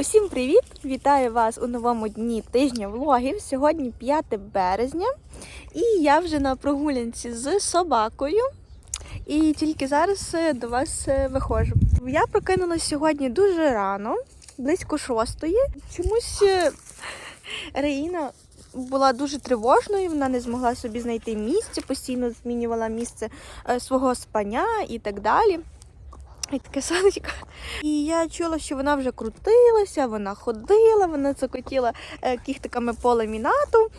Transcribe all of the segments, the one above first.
Усім привіт! Вітаю вас у новому дні тижня влогів. Сьогодні 5 березня, і я вже на прогулянці з собакою. І тільки зараз е, до вас е, виходжу. Я прокинулася сьогодні дуже рано, близько шостої. Чомусь е, Реїна була дуже тривожною, вона не змогла собі знайти місце, постійно змінювала місце свого спання і так далі. І таке сонечко. І я чула, що вона вже крутилася, вона ходила, вона цокотіла е, кіхтиками по ламінату.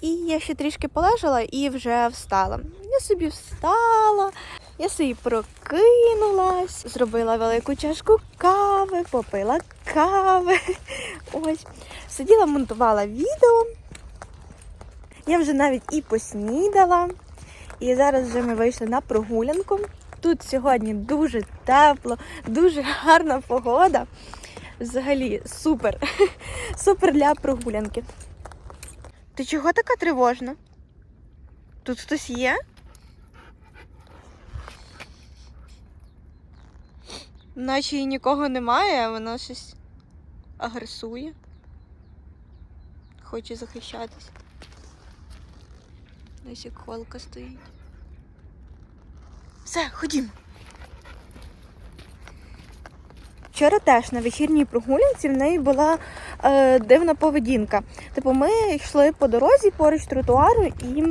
І я ще трішки полежала і вже встала. Я собі встала, я собі прокинулась, зробила велику чашку кави, попила кави. Ось. Сиділа, монтувала відео. Я вже навіть і поснідала. І зараз вже ми вийшли на прогулянку. Тут сьогодні дуже тепло, дуже гарна погода. Взагалі супер. Супер для прогулянки. Ти чого така тривожна? Тут хтось є? Наче і нікого немає, а вона щось агресує. Хоче захищатись. Десь як холка стоїть. Все, ходімо. Вчора теж на вечірній прогулянці в неї була е, дивна поведінка. Типу, ми йшли по дорозі поруч тротуару, і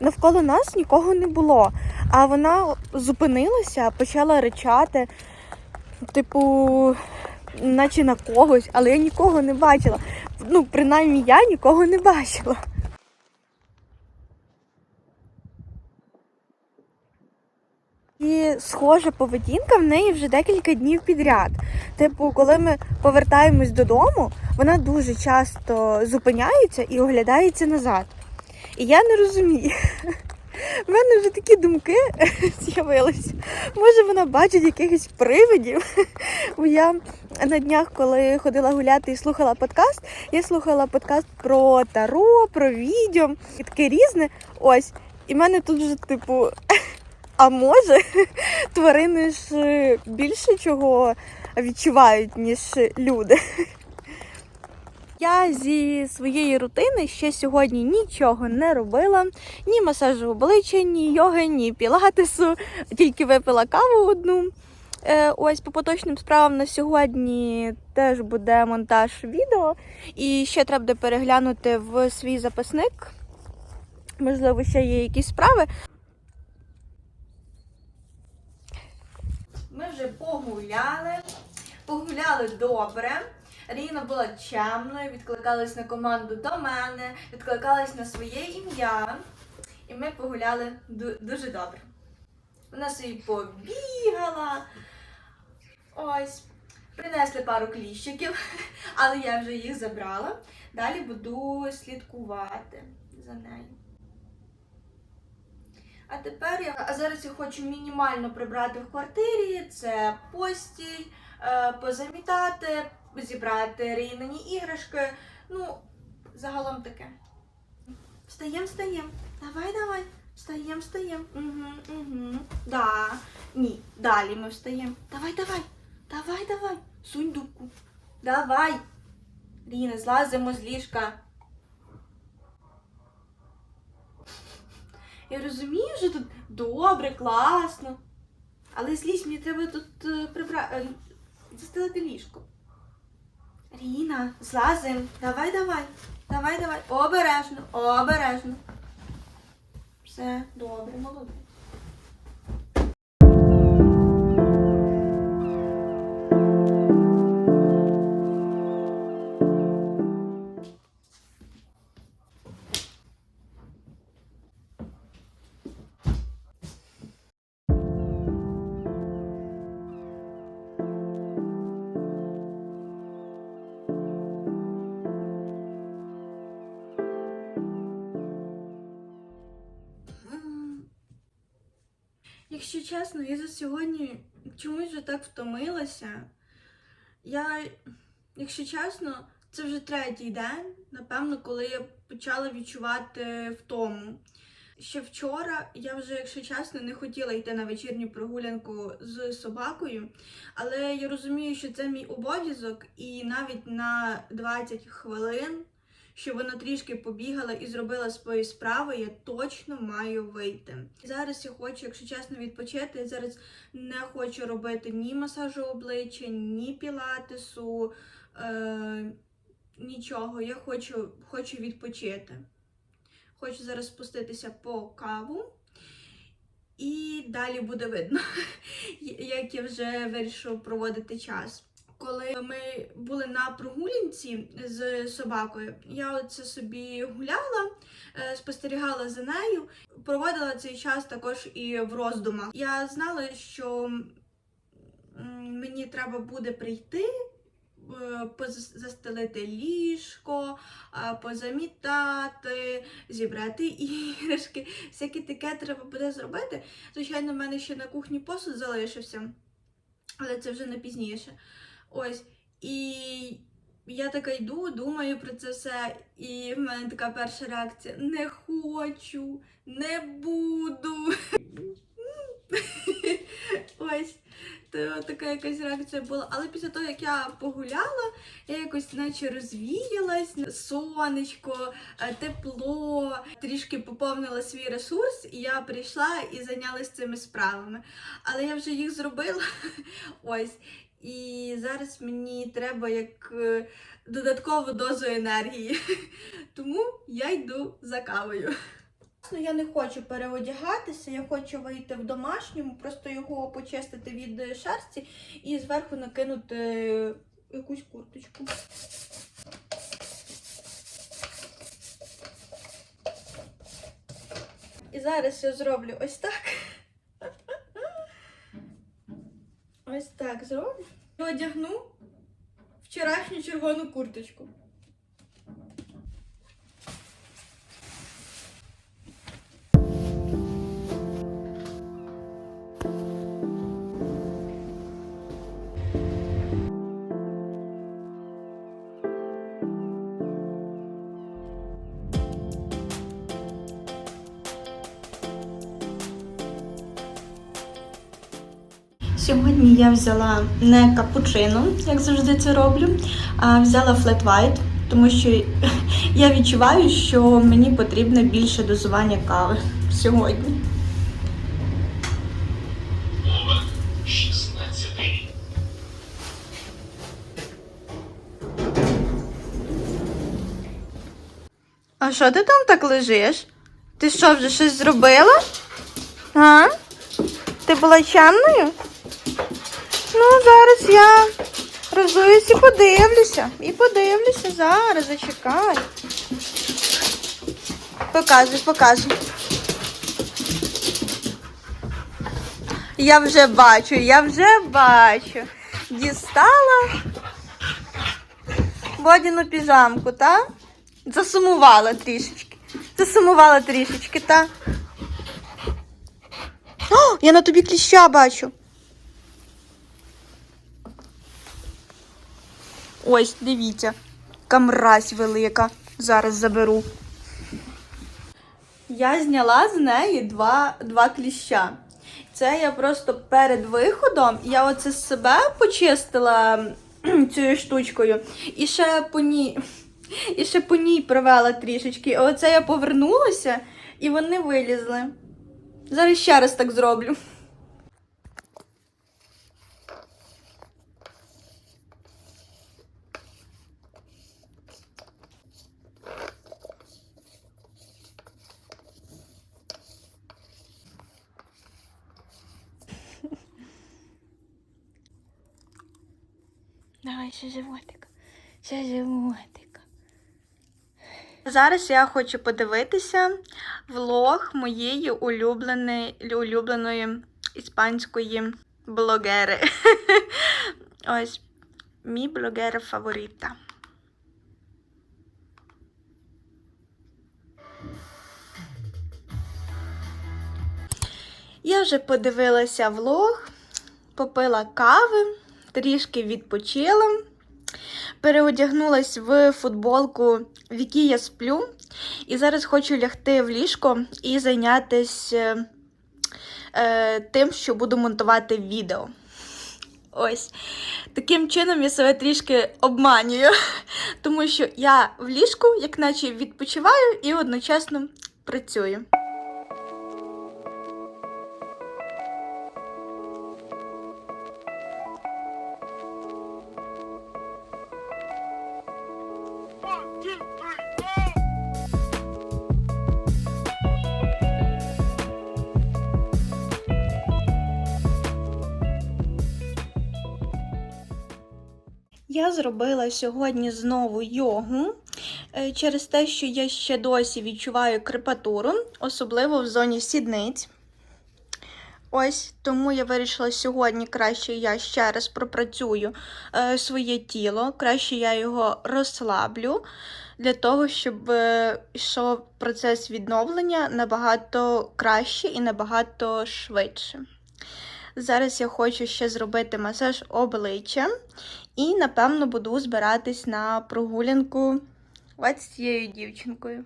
навколо нас нікого не було. А вона зупинилася, почала ричати, типу, наче на когось, але я нікого не бачила. Ну, принаймні я нікого не бачила. І схожа поведінка в неї вже декілька днів підряд. Типу, коли ми повертаємось додому, вона дуже часто зупиняється і оглядається назад. І я не розумію. У мене вже такі думки з'явилися. Може, вона бачить якихось привидів. Бо я на днях, коли ходила гуляти і слухала подкаст, я слухала подкаст про таро, про відьом і таке різне. Ось. І в мене тут вже, типу, а може, тварини ж е, більше чого відчувають, ніж люди. Я зі своєї рутини ще сьогодні нічого не робила, ні масажу обличчя, ні йоги, ні пілатесу, тільки випила каву одну. Е, Ось по поточним справам на сьогодні теж буде монтаж відео. І ще треба буде переглянути в свій записник. Можливо, ще є якісь справи. Ми вже погуляли, погуляли добре. Ріна була чемною, відкликалась на команду до мене, відкликалась на своє ім'я. І ми погуляли дуже добре. Вона собі побігала. Ось. Принесли пару кліщиків, але я вже їх забрала. Далі буду слідкувати за нею. А тепер я а зараз я хочу мінімально прибрати в квартирі. Це постіль, е, позамітати, зібрати рейнані іграшки. Ну, загалом таке. Встаєм, встаєм. Давай, давай. Встаєм, встаєм. Угу, угу. Да. Ні. Далі ми встаємо. Давай, давай. Давай, давай. Сунь дубку. Давай. Ріна, злазимо з ліжка. Я розумію, що тут добре, класно. Але злізь, мені треба тут е, прибрати. Застелити ліжко. Ріна, злазим. Давай, давай. Давай, давай. Обережно, обережно. Все, добре, молодець. Якщо чесно, я за сьогодні чомусь вже так втомилася. Я, якщо чесно, це вже третій день, напевно, коли я почала відчувати втому. ще вчора я вже, якщо чесно, не хотіла йти на вечірню прогулянку з собакою, але я розумію, що це мій обов'язок, і навіть на 20 хвилин, що вона трішки побігала і зробила свої справи, я точно маю вийти. Зараз я хочу, якщо чесно, відпочити. Я зараз не хочу робити ні масажу обличчя, ні пілатесу, е- нічого. Я хочу, хочу відпочити. Хочу зараз спуститися по каву. І далі буде видно, як я вже вирішу проводити час. Коли ми були на прогулянці з собакою, я оце собі гуляла, е, спостерігала за нею, проводила цей час також і в роздумах. Я знала, що мені треба буде прийти, е, застелити ліжко, позамітати, зібрати іграшки. Всяке таке треба буде зробити. Звичайно, в мене ще на кухні посуд залишився, але це вже не пізніше. Ось. І я така йду, думаю про це все, і в мене така перша реакція: не хочу, не буду. Ось. То така якась реакція була. Але після того, як я погуляла, я якось наче розвіялась, сонечко, е, тепло, трішки поповнила свій ресурс, і я прийшла і зайнялась цими справами. Але я вже їх зробила. Ось. І зараз мені треба як е, додаткову дозу енергії. Тому я йду за кавою. Ну, я не хочу переодягатися, я хочу вийти в домашньому, просто його почистити від шерсті і зверху накинути якусь курточку. І зараз я зроблю ось так. Ось так зроблю. Одягну вчорашню червону курточку. Сьогодні я взяла не капучино, як завжди це роблю, а взяла флет вайт, тому що я відчуваю, що мені потрібне більше дозування кави сьогодні. 16. А що ти там так лежиш? Ти що, вже щось зробила? А? Ти була чемною? Ну, зараз я розуюсь і подивлюся. І подивлюся зараз, зачекай. Показуй, показуй. Я вже бачу, я вже бачу. Дістала водяну піжамку, так? Засумувала трішечки. Засумувала трішечки, та. О, я на тобі кліща бачу. Ось, дивіться, яка мразь велика. Зараз заберу. Я зняла з неї два, два кліща. Це я просто перед виходом, я оце з себе почистила цією штучкою. І ще по ній. І ще по ній провела трішечки. Оце я повернулася і вони вилізли. Зараз ще раз так зроблю. Давай ще животик. Ще животик. Зараз я хочу подивитися влог моєї улюбленої, улюбленої іспанської блогери. Ось мій блогер фаворита. Я вже подивилася влог, попила кави, трішки відпочила. переодягнулась в футболку, в якій я сплю. І зараз хочу лягти в ліжко і зайнятися е, тим, що буду монтувати відео. Ось. Таким чином я себе трішки обманюю, тому що я в ліжку, як наче відпочиваю і одночасно працюю. Зробила сьогодні знову йогу е, через те, що я ще досі відчуваю крепатуру, особливо в зоні сідниць. Ось тому я вирішила сьогодні краще я ще раз пропрацюю е, своє тіло, краще я його розслаблю для того, щоб е, йшов процес відновлення набагато краще і набагато швидше. Зараз я хочу ще зробити масаж обличчя і, напевно, буду збиратись на прогулянку ось з цією дівчинкою.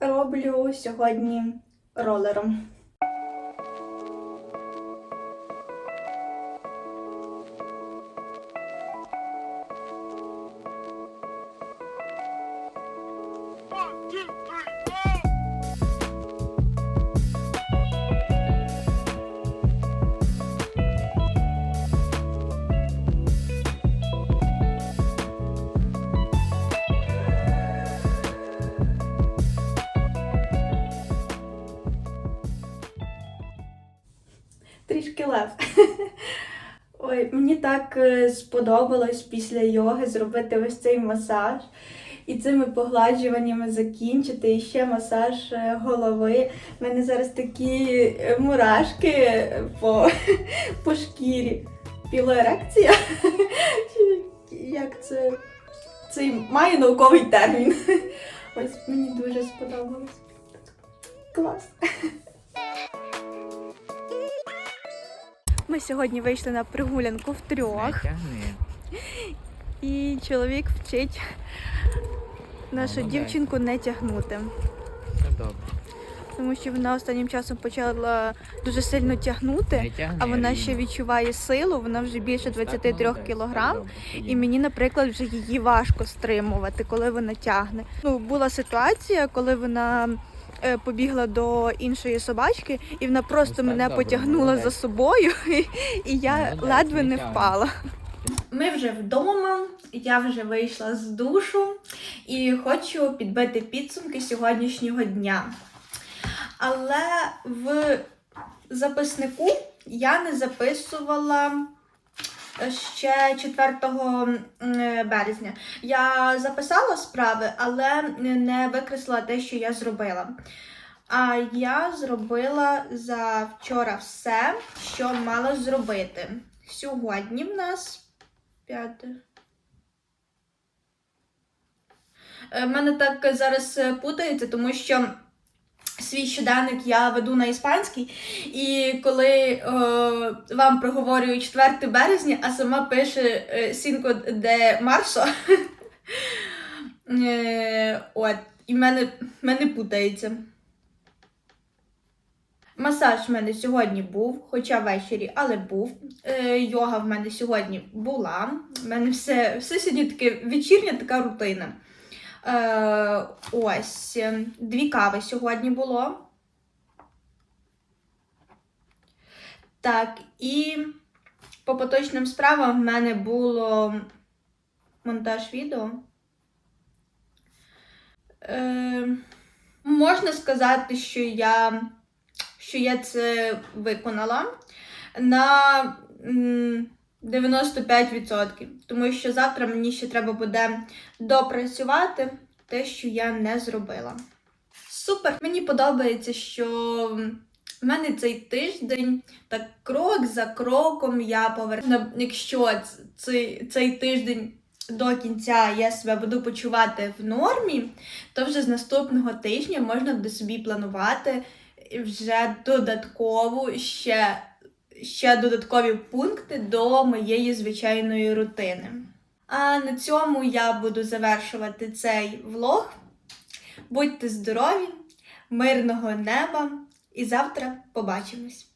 Роблю сьогодні ролером. Трішки лев. Ой, мені так е, сподобалось після йоги зробити ось цей масаж і цими погладжуваннями закінчити. І ще масаж е, голови. У мене зараз такі е, мурашки по, по шкірі. Пілоерекція? Як це? Це має науковий термін. Ось мені дуже сподобалось. Клас. Ми сьогодні вийшли на прогулянку в трьох, і чоловік вчить нашу дівчинку не тягнути, Все добре. тому що вона останнім часом почала дуже сильно тягнути, а вона ще відчуває силу, вона вже більше Так, 23 кілограм. І мені, наприклад, вже її важко стримувати, коли вона тягне. Ну, була ситуація, коли вона побігла до іншої собачки, і вона просто так, мене добре, потягнула молодець. за собою, і, і я Молодець, ледве не впала. Ми вже вдома, я вже вийшла з душу і хочу підбити підсумки сьогоднішнього дня. Але в записнику я не записувала ще 4 березня. Я записала справи, але не викреслила те, що я зробила. А я зробила за вчора все, що мала зробити. Сьогодні в нас п'яте. Е, В мене так зараз е, путається, тому що свій щоденник я веду на іспанській, і коли е, вам проговорюю 4 березня, а сама пише Сінко де Марсо. От, і в мене, мене путається. Масаж в мене сьогодні був, хоча ввечері, але був. Е, йога в мене сьогодні була. В мене все, все сьогодні таке вечірня така рутина. Е, ось, дві кави сьогодні було. Так, і по поточним справам в мене було монтаж відео. Е, можна сказати, що я, що я це виконала на 95%. Тому що завтра мені ще треба буде допрацювати те, що я не зробила. Супер! Мені подобається, що в мене цей тиждень так крок за кроком я поверну. Якщо цей, цей тиждень до кінця я себе буду почувати в нормі, то вже з наступного тижня можна буде собі планувати вже додаткову ще, ще додаткові пункти до моєї звичайної рутини. А на цьому я буду завершувати цей влог. Будьте здорові, мирного неба і завтра побачимось!